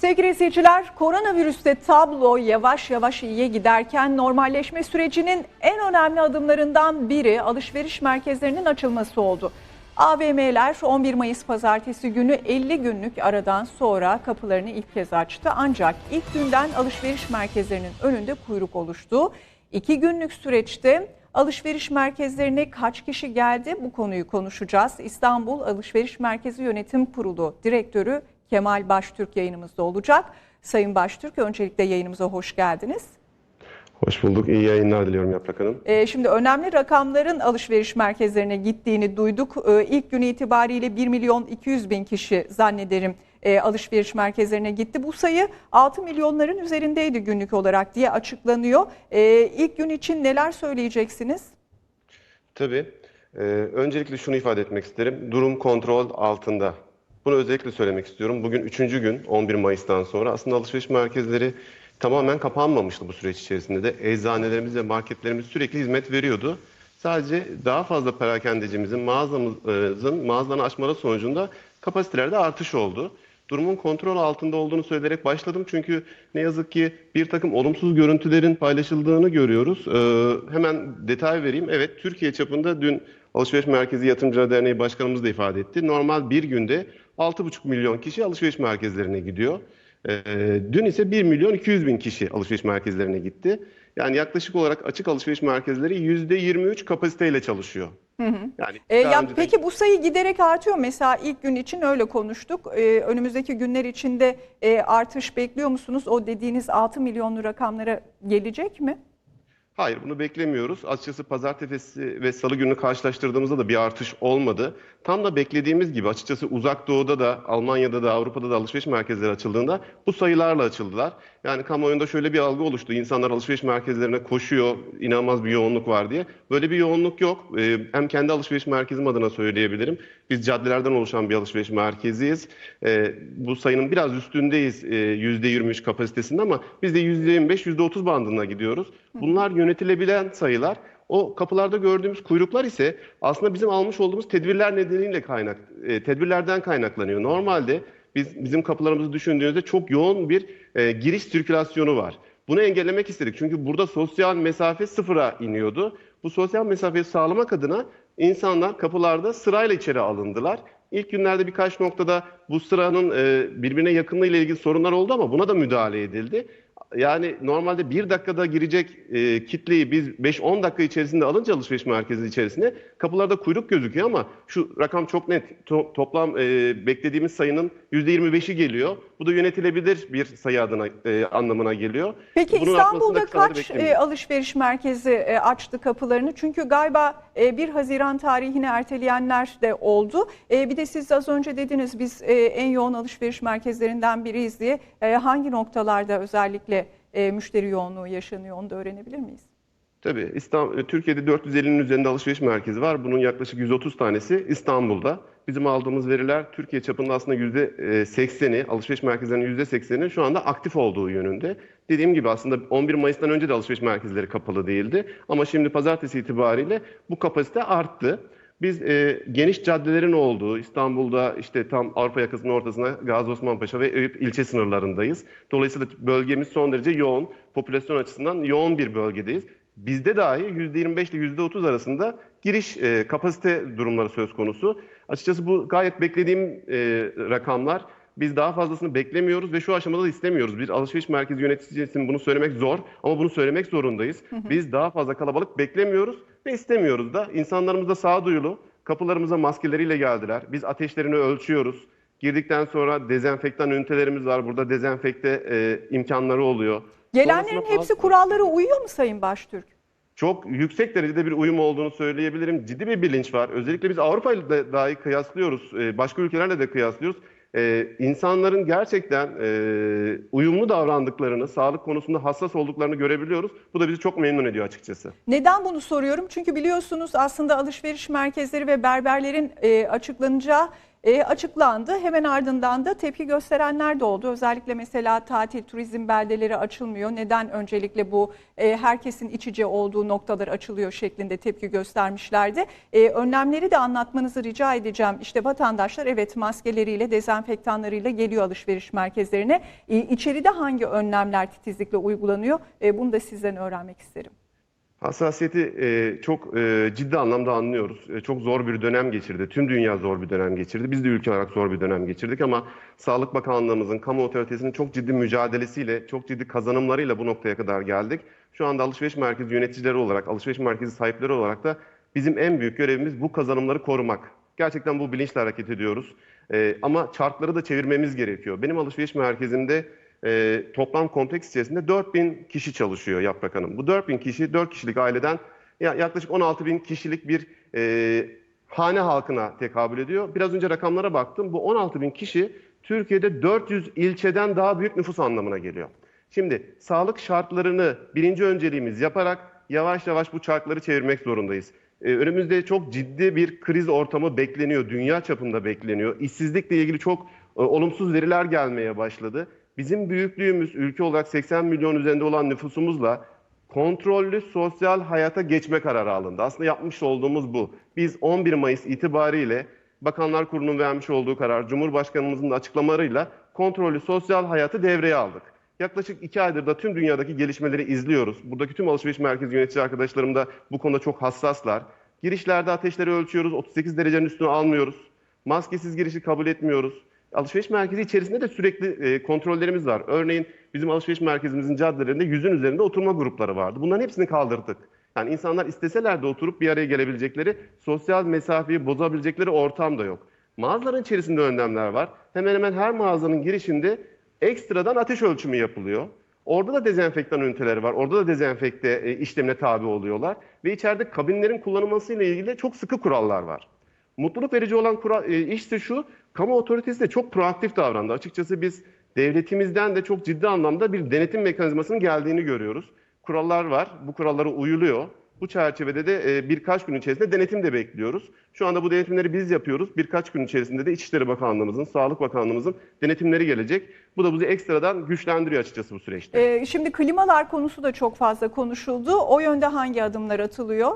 Sevgili izleyiciler, koronavirüste tablo yavaş yavaş iyiye giderken normalleşme sürecinin en önemli adımlarından biri alışveriş merkezlerinin açılması oldu. AVM'ler 11 Mayıs pazartesi günü 50 günlük aradan sonra kapılarını ilk kez açtı. Ancak ilk günden alışveriş merkezlerinin önünde kuyruk oluştu. İki günlük süreçte alışveriş merkezlerine kaç kişi geldi bu konuyu konuşacağız. İstanbul Alışveriş Merkezi Yönetim Kurulu Direktörü Kemal Baştürk yayınımızda olacak. Sayın Baştürk öncelikle yayınımıza hoş geldiniz. Hoş bulduk. İyi yayınlar diliyorum Yaprak Hanım. Ee, şimdi önemli rakamların alışveriş merkezlerine gittiğini duyduk. Ee, ilk gün itibariyle 1 milyon 200 bin kişi zannederim e, alışveriş merkezlerine gitti. Bu sayı 6 milyonların üzerindeydi günlük olarak diye açıklanıyor. Ee, ilk gün için neler söyleyeceksiniz? Tabii. e, öncelikle şunu ifade etmek isterim. Durum kontrol altında. Bunu özellikle söylemek istiyorum. Bugün üçüncü gün 11 Mayıs'tan sonra aslında alışveriş merkezleri tamamen kapanmamıştı bu süreç içerisinde de. Eczanelerimiz ve marketlerimiz sürekli hizmet veriyordu. Sadece daha fazla perakendecimizin, mağazamızın mağazalarını açmaları sonucunda kapasitelerde artış oldu. Durumun kontrol altında olduğunu söyleyerek başladım çünkü ne yazık ki bir takım olumsuz görüntülerin paylaşıldığını görüyoruz. Ee, hemen detay vereyim. Evet, Türkiye çapında dün Alışveriş Merkezi Yatırımcılar Derneği Başkanımız da ifade etti. Normal bir günde 6,5 milyon kişi alışveriş merkezlerine gidiyor. Ee, dün ise 1 milyon 200 bin kişi alışveriş merkezlerine gitti. Yani yaklaşık olarak açık alışveriş merkezleri %23 kapasiteyle çalışıyor. Yani Ee, daha ya önceden- peki bu sayı giderek artıyor. Mesela ilk gün için öyle konuştuk. Ee, önümüzdeki günler içinde e, artış bekliyor musunuz? O dediğiniz 6 milyonlu rakamlara gelecek mi? Hayır bunu beklemiyoruz. Açıkçası pazartesi ve salı günü karşılaştırdığımızda da bir artış olmadı. Tam da beklediğimiz gibi açıkçası uzak doğuda da Almanya'da da Avrupa'da da alışveriş merkezleri açıldığında bu sayılarla açıldılar. Yani kamuoyunda şöyle bir algı oluştu. İnsanlar alışveriş merkezlerine koşuyor, inanılmaz bir yoğunluk var diye. Böyle bir yoğunluk yok. Ee, hem kendi alışveriş merkezim adına söyleyebilirim. Biz caddelerden oluşan bir alışveriş merkeziyiz. Ee, bu sayının biraz üstündeyiz e, %23 kapasitesinde ama biz de %25, %30 bandına gidiyoruz. Bunlar yönetilebilen sayılar. O kapılarda gördüğümüz kuyruklar ise aslında bizim almış olduğumuz tedbirler nedeniyle kaynak, e, tedbirlerden kaynaklanıyor. Normalde biz bizim kapılarımızı düşündüğünüzde çok yoğun bir e, giriş sirkülasyonu var. Bunu engellemek istedik çünkü burada sosyal mesafe sıfıra iniyordu. Bu sosyal mesafeyi sağlamak adına insanlar kapılarda sırayla içeri alındılar. İlk günlerde birkaç noktada bu sıranın e, birbirine yakınlığı ile ilgili sorunlar oldu ama buna da müdahale edildi. Yani normalde bir dakikada girecek e, kitleyi biz 5-10 dakika içerisinde alınca alışveriş merkezi içerisine kapılarda kuyruk gözüküyor ama şu rakam çok net. To- toplam e, beklediğimiz sayının %25'i geliyor. Bu da yönetilebilir bir sayı adına e, anlamına geliyor. Peki Bunun İstanbul'da kaç e, alışveriş merkezi e, açtı kapılarını? Çünkü galiba e, 1 Haziran tarihini erteleyenler de oldu. E, bir de siz az önce dediniz biz e, en yoğun alışveriş merkezlerinden biriyiz diye. E, hangi noktalarda özellikle e, müşteri yoğunluğu yaşanıyor onu da öğrenebilir miyiz? Tabii İstanbul, Türkiye'de 450'nin üzerinde alışveriş merkezi var. Bunun yaklaşık 130 tanesi İstanbul'da. Bizim aldığımız veriler Türkiye çapında aslında %80'i, alışveriş merkezlerinin %80'i şu anda aktif olduğu yönünde. Dediğim gibi aslında 11 Mayıs'tan önce de alışveriş merkezleri kapalı değildi. Ama şimdi pazartesi itibariyle bu kapasite arttı. Biz e, geniş caddelerin olduğu İstanbul'da işte tam Avrupa yakasının ortasına Gazi Osman Paşa ve Eyüp ilçe sınırlarındayız. Dolayısıyla bölgemiz son derece yoğun, popülasyon açısından yoğun bir bölgedeyiz. Bizde dahi %25 ile %30 arasında giriş e, kapasite durumları söz konusu. Açıkçası bu gayet beklediğim e, rakamlar. Biz daha fazlasını beklemiyoruz ve şu aşamada da istemiyoruz. Bir alışveriş merkezi yöneticisi için bunu söylemek zor ama bunu söylemek zorundayız. Biz daha fazla kalabalık beklemiyoruz ve istemiyoruz da. İnsanlarımız da sağduyulu. Kapılarımıza maskeleriyle geldiler. Biz ateşlerini ölçüyoruz. Girdikten sonra dezenfektan ünitelerimiz var. Burada dezenfekte e, imkanları oluyor. Gelenlerin Sonrasında hepsi kurallara uyuyor mu Sayın Baştürk? çok yüksek derecede bir uyum olduğunu söyleyebilirim. Ciddi bir bilinç var. Özellikle biz Avrupa ile dahi kıyaslıyoruz. e, Başka ülkelerle de kıyaslıyoruz. Ee, insanların gerçekten e, uyumlu davrandıklarını, sağlık konusunda hassas olduklarını görebiliyoruz. Bu da bizi çok memnun ediyor açıkçası. Neden bunu soruyorum? Çünkü biliyorsunuz aslında alışveriş merkezleri ve berberlerin e, açıklanacağı e, açıklandı. Hemen ardından da tepki gösterenler de oldu. Özellikle mesela tatil, turizm beldeleri açılmıyor. Neden öncelikle bu e, herkesin içici olduğu noktalar açılıyor şeklinde tepki göstermişlerdi. E, önlemleri de anlatmanızı rica edeceğim. İşte vatandaşlar evet maskeleriyle, dezenfektanlarıyla geliyor alışveriş merkezlerine. E, içeride hangi önlemler titizlikle uygulanıyor? E, bunu da sizden öğrenmek isterim. Hassasiyeti e, çok e, ciddi anlamda anlıyoruz. E, çok zor bir dönem geçirdi. Tüm dünya zor bir dönem geçirdi. Biz de ülke olarak zor bir dönem geçirdik ama Sağlık Bakanlığımızın, kamu otoritesinin çok ciddi mücadelesiyle, çok ciddi kazanımlarıyla bu noktaya kadar geldik. Şu anda alışveriş merkezi yöneticileri olarak, alışveriş merkezi sahipleri olarak da bizim en büyük görevimiz bu kazanımları korumak. Gerçekten bu bilinçle hareket ediyoruz. Ama çarkları da çevirmemiz gerekiyor. Benim alışveriş merkezimde e, toplam kompleks içerisinde 4000 kişi çalışıyor Yaprak Hanım. Bu 4000 kişi 4 kişilik aileden ya, yaklaşık 16 bin kişilik bir e, hane halkına tekabül ediyor. Biraz önce rakamlara baktım. Bu 16 bin kişi Türkiye'de 400 ilçeden daha büyük nüfus anlamına geliyor. Şimdi sağlık şartlarını birinci önceliğimiz yaparak yavaş yavaş bu çarkları çevirmek zorundayız. Ee, önümüzde çok ciddi bir kriz ortamı bekleniyor, dünya çapında bekleniyor. İşsizlikle ilgili çok e, olumsuz veriler gelmeye başladı. Bizim büyüklüğümüz ülke olarak 80 milyon üzerinde olan nüfusumuzla kontrollü sosyal hayata geçme kararı alındı. Aslında yapmış olduğumuz bu. Biz 11 Mayıs itibariyle Bakanlar Kurulu'nun vermiş olduğu karar, Cumhurbaşkanımızın da açıklamalarıyla kontrollü sosyal hayatı devreye aldık. Yaklaşık iki aydır da tüm dünyadaki gelişmeleri izliyoruz. Buradaki tüm alışveriş merkezi yönetici arkadaşlarım da bu konuda çok hassaslar. Girişlerde ateşleri ölçüyoruz, 38 derecenin üstüne almıyoruz. Maskesiz girişi kabul etmiyoruz. Alışveriş merkezi içerisinde de sürekli e, kontrollerimiz var. Örneğin bizim alışveriş merkezimizin caddelerinde yüzün üzerinde oturma grupları vardı. Bunların hepsini kaldırdık. Yani insanlar isteseler de oturup bir araya gelebilecekleri, sosyal mesafeyi bozabilecekleri ortam da yok. Mağazaların içerisinde önlemler var. Hemen hemen her mağazanın girişinde ekstradan ateş ölçümü yapılıyor. Orada da dezenfektan üniteleri var. Orada da dezenfekte e, işlemine tabi oluyorlar. Ve içeride kabinlerin kullanılmasıyla ilgili çok sıkı kurallar var. Mutluluk verici olan kura, e, iş de şu, kamu otoritesi de çok proaktif davrandı. Açıkçası biz devletimizden de çok ciddi anlamda bir denetim mekanizmasının geldiğini görüyoruz. Kurallar var, bu kurallara uyuluyor. Bu çerçevede de e, birkaç gün içerisinde denetim de bekliyoruz. Şu anda bu denetimleri biz yapıyoruz. Birkaç gün içerisinde de İçişleri Bakanlığımızın, Sağlık Bakanlığımızın denetimleri gelecek. Bu da bizi ekstradan güçlendiriyor açıkçası bu süreçte. Ee, şimdi klimalar konusu da çok fazla konuşuldu. O yönde hangi adımlar atılıyor?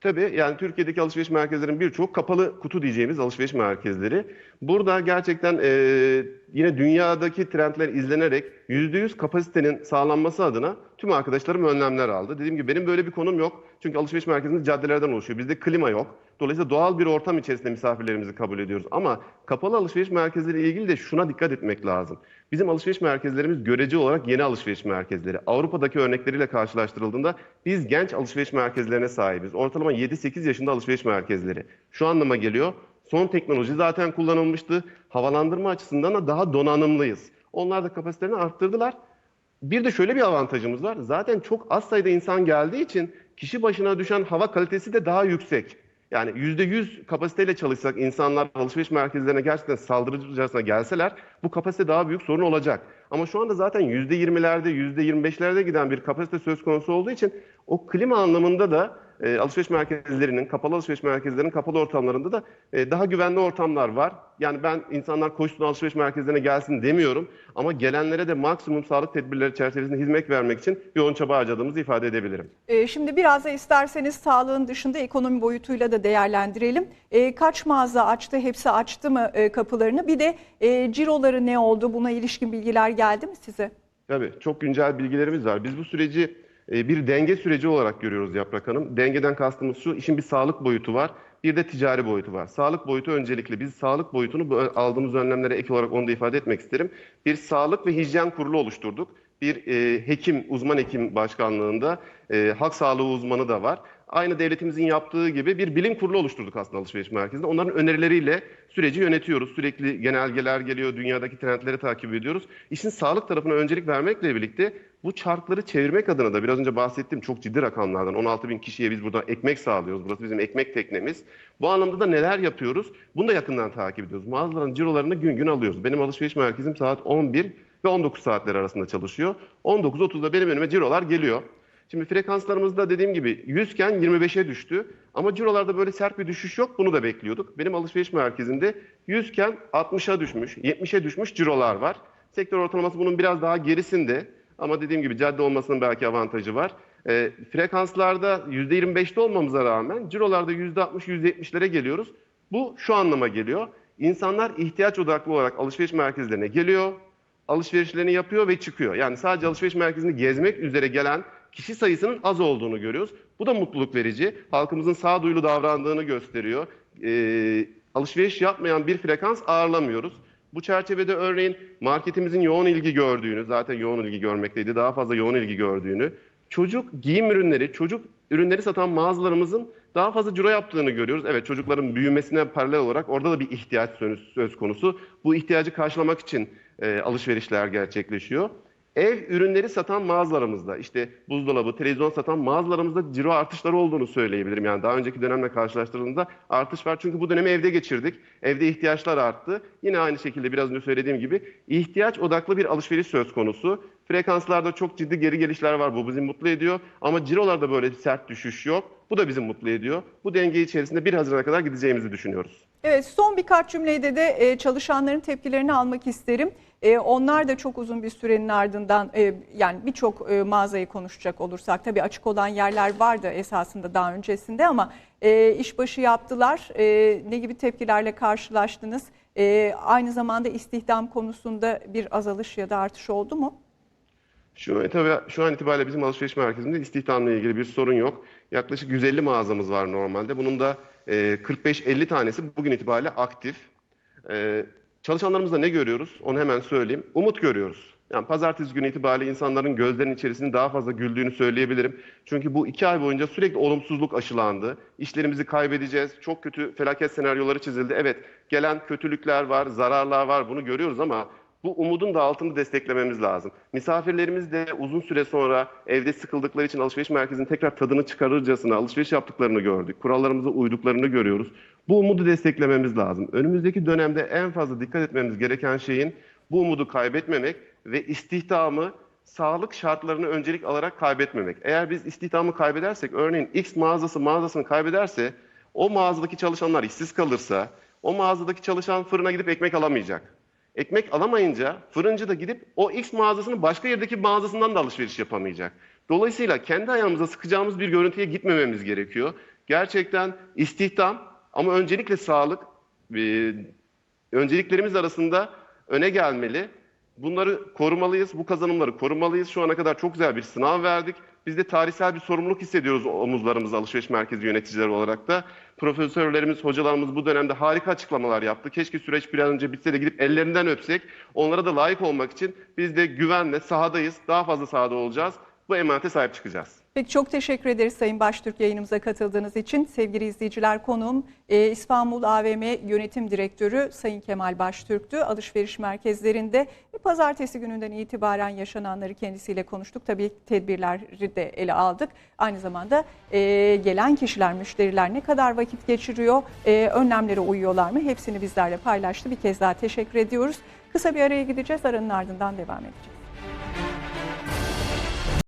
Tabii yani Türkiye'deki alışveriş merkezlerinin birçoğu kapalı kutu diyeceğimiz alışveriş merkezleri. Burada gerçekten e, yine dünyadaki trendler izlenerek %100 kapasitenin sağlanması adına tüm arkadaşlarım önlemler aldı. Dediğim gibi benim böyle bir konum yok. Çünkü alışveriş merkezimiz caddelerden oluşuyor. Bizde klima yok. Dolayısıyla doğal bir ortam içerisinde misafirlerimizi kabul ediyoruz. Ama kapalı alışveriş merkezleri ile ilgili de şuna dikkat etmek lazım. Bizim alışveriş merkezlerimiz görece olarak yeni alışveriş merkezleri. Avrupa'daki örnekleriyle karşılaştırıldığında biz genç alışveriş merkezlerine sahibiz. Ortalama 7-8 yaşında alışveriş merkezleri. Şu anlama geliyor. Son teknoloji zaten kullanılmıştı. Havalandırma açısından da daha donanımlıyız. Onlar da kapasitelerini arttırdılar. Bir de şöyle bir avantajımız var. Zaten çok az sayıda insan geldiği için kişi başına düşen hava kalitesi de daha yüksek. Yani %100 kapasiteyle çalışsak insanlar alışveriş merkezlerine gerçekten saldırıcısına gelseler bu kapasite daha büyük sorun olacak. Ama şu anda zaten %20'lerde, %25'lerde giden bir kapasite söz konusu olduğu için o klima anlamında da e, alışveriş merkezlerinin, kapalı alışveriş merkezlerinin kapalı ortamlarında da e, daha güvenli ortamlar var. Yani ben insanlar koşsun alışveriş merkezlerine gelsin demiyorum ama gelenlere de maksimum sağlık tedbirleri çerçevesinde hizmet vermek için yoğun çaba harcadığımızı ifade edebilirim. Ee, şimdi biraz da isterseniz sağlığın dışında ekonomi boyutuyla da değerlendirelim. Ee, kaç mağaza açtı, hepsi açtı mı e, kapılarını? Bir de e, ciroları ne oldu? Buna ilişkin bilgiler geldi mi size? Tabii çok güncel bilgilerimiz var. Biz bu süreci e, bir denge süreci olarak görüyoruz Yaprak Hanım. Dengeden kastımız şu, işin bir sağlık boyutu var, bir de ticari boyutu var. Sağlık boyutu öncelikli. Biz sağlık boyutunu aldığımız önlemlere ek olarak onu da ifade etmek isterim. Bir sağlık ve hijyen kurulu oluşturduk. Bir e, hekim, uzman hekim başkanlığında e, halk sağlığı uzmanı da var. Aynı devletimizin yaptığı gibi bir bilim kurulu oluşturduk aslında alışveriş merkezinde. Onların önerileriyle süreci yönetiyoruz. Sürekli genelgeler geliyor, dünyadaki trendleri takip ediyoruz. İşin sağlık tarafına öncelik vermekle birlikte bu çarkları çevirmek adına da biraz önce bahsettiğim çok ciddi rakamlardan 16 bin kişiye biz burada ekmek sağlıyoruz. Burası bizim ekmek teknemiz. Bu anlamda da neler yapıyoruz? Bunu da yakından takip ediyoruz. Mağazaların cirolarını gün gün alıyoruz. Benim alışveriş merkezim saat 11 ve 19 saatler arasında çalışıyor. 19.30'da benim önüme cirolar geliyor. Şimdi frekanslarımızda dediğim gibi 100 iken 25'e düştü. Ama cirolarda böyle sert bir düşüş yok. Bunu da bekliyorduk. Benim alışveriş merkezinde 100 iken 60'a düşmüş, 70'e düşmüş cirolar var. Sektör ortalaması bunun biraz daha gerisinde. Ama dediğim gibi cadde olmasının belki avantajı var. E, frekanslarda %25'te olmamıza rağmen cirolarda %60-%70'lere geliyoruz. Bu şu anlama geliyor. İnsanlar ihtiyaç odaklı olarak alışveriş merkezlerine geliyor, alışverişlerini yapıyor ve çıkıyor. Yani sadece alışveriş merkezini gezmek üzere gelen kişi sayısının az olduğunu görüyoruz. Bu da mutluluk verici. Halkımızın sağduyulu davrandığını gösteriyor. Ee, alışveriş yapmayan bir frekans ağırlamıyoruz. Bu çerçevede örneğin marketimizin yoğun ilgi gördüğünü, zaten yoğun ilgi görmekteydi, daha fazla yoğun ilgi gördüğünü, çocuk giyim ürünleri, çocuk ürünleri satan mağazalarımızın daha fazla ciro yaptığını görüyoruz. Evet çocukların büyümesine paralel olarak orada da bir ihtiyaç söz konusu. Bu ihtiyacı karşılamak için e, alışverişler gerçekleşiyor. Ev ürünleri satan mağazalarımızda işte buzdolabı, televizyon satan mağazalarımızda ciro artışları olduğunu söyleyebilirim. Yani daha önceki dönemle karşılaştırıldığında artış var. Çünkü bu dönemi evde geçirdik. Evde ihtiyaçlar arttı. Yine aynı şekilde biraz önce söylediğim gibi ihtiyaç odaklı bir alışveriş söz konusu. Frekanslarda çok ciddi geri gelişler var. Bu bizi mutlu ediyor. Ama cirolarda böyle sert düşüş yok. Bu da bizi mutlu ediyor. Bu denge içerisinde 1 Haziran'a kadar gideceğimizi düşünüyoruz. Evet son birkaç cümlede de e, çalışanların tepkilerini almak isterim. E, onlar da çok uzun bir sürenin ardından e, yani birçok e, mağazayı konuşacak olursak tabii açık olan yerler vardı esasında daha öncesinde ama e, işbaşı yaptılar. E, ne gibi tepkilerle karşılaştınız? E, aynı zamanda istihdam konusunda bir azalış ya da artış oldu mu? Şu, tabii şu an itibariyle bizim alışveriş merkezinde istihdamla ilgili bir sorun yok. Yaklaşık 150 mağazamız var normalde. Bunun da e, 45-50 tanesi bugün itibariyle aktif. Çalışanlarımızda ne görüyoruz? Onu hemen söyleyeyim. Umut görüyoruz. Yani pazartesi günü itibariyle insanların gözlerinin içerisinde daha fazla güldüğünü söyleyebilirim. Çünkü bu iki ay boyunca sürekli olumsuzluk aşılandı. İşlerimizi kaybedeceğiz. Çok kötü felaket senaryoları çizildi. Evet gelen kötülükler var, zararlar var bunu görüyoruz ama bu umudun da altını desteklememiz lazım. Misafirlerimiz de uzun süre sonra evde sıkıldıkları için alışveriş merkezinin tekrar tadını çıkarırcasına alışveriş yaptıklarını gördük. Kurallarımıza uyduklarını görüyoruz. Bu umudu desteklememiz lazım. Önümüzdeki dönemde en fazla dikkat etmemiz gereken şeyin bu umudu kaybetmemek ve istihdamı sağlık şartlarını öncelik alarak kaybetmemek. Eğer biz istihdamı kaybedersek, örneğin X mağazası mağazasını kaybederse, o mağazadaki çalışanlar işsiz kalırsa, o mağazadaki çalışan fırına gidip ekmek alamayacak. Ekmek alamayınca fırıncı da gidip o X mağazasının başka yerdeki mağazasından da alışveriş yapamayacak. Dolayısıyla kendi ayağımıza sıkacağımız bir görüntüye gitmememiz gerekiyor. Gerçekten istihdam ama öncelikle sağlık e, önceliklerimiz arasında öne gelmeli. Bunları korumalıyız, bu kazanımları korumalıyız. Şu ana kadar çok güzel bir sınav verdik. Biz de tarihsel bir sorumluluk hissediyoruz omuzlarımızda alışveriş merkezi yöneticileri olarak da. Profesörlerimiz, hocalarımız bu dönemde harika açıklamalar yaptı. Keşke süreç bir an önce bitse de gidip ellerinden öpsek. Onlara da layık olmak için biz de güvenle sahadayız. Daha fazla sahada olacağız. Bu emanete sahip çıkacağız. Peki çok teşekkür ederiz Sayın Baştürk yayınımıza katıldığınız için. Sevgili izleyiciler konuğum e, İstanbul AVM Yönetim Direktörü Sayın Kemal Baştürk'tü. Alışveriş merkezlerinde e, pazartesi gününden itibaren yaşananları kendisiyle konuştuk. Tabii tedbirleri de ele aldık. Aynı zamanda e, gelen kişiler, müşteriler ne kadar vakit geçiriyor, e, önlemlere uyuyorlar mı hepsini bizlerle paylaştı. Bir kez daha teşekkür ediyoruz. Kısa bir araya gideceğiz. Aranın ardından devam edeceğiz.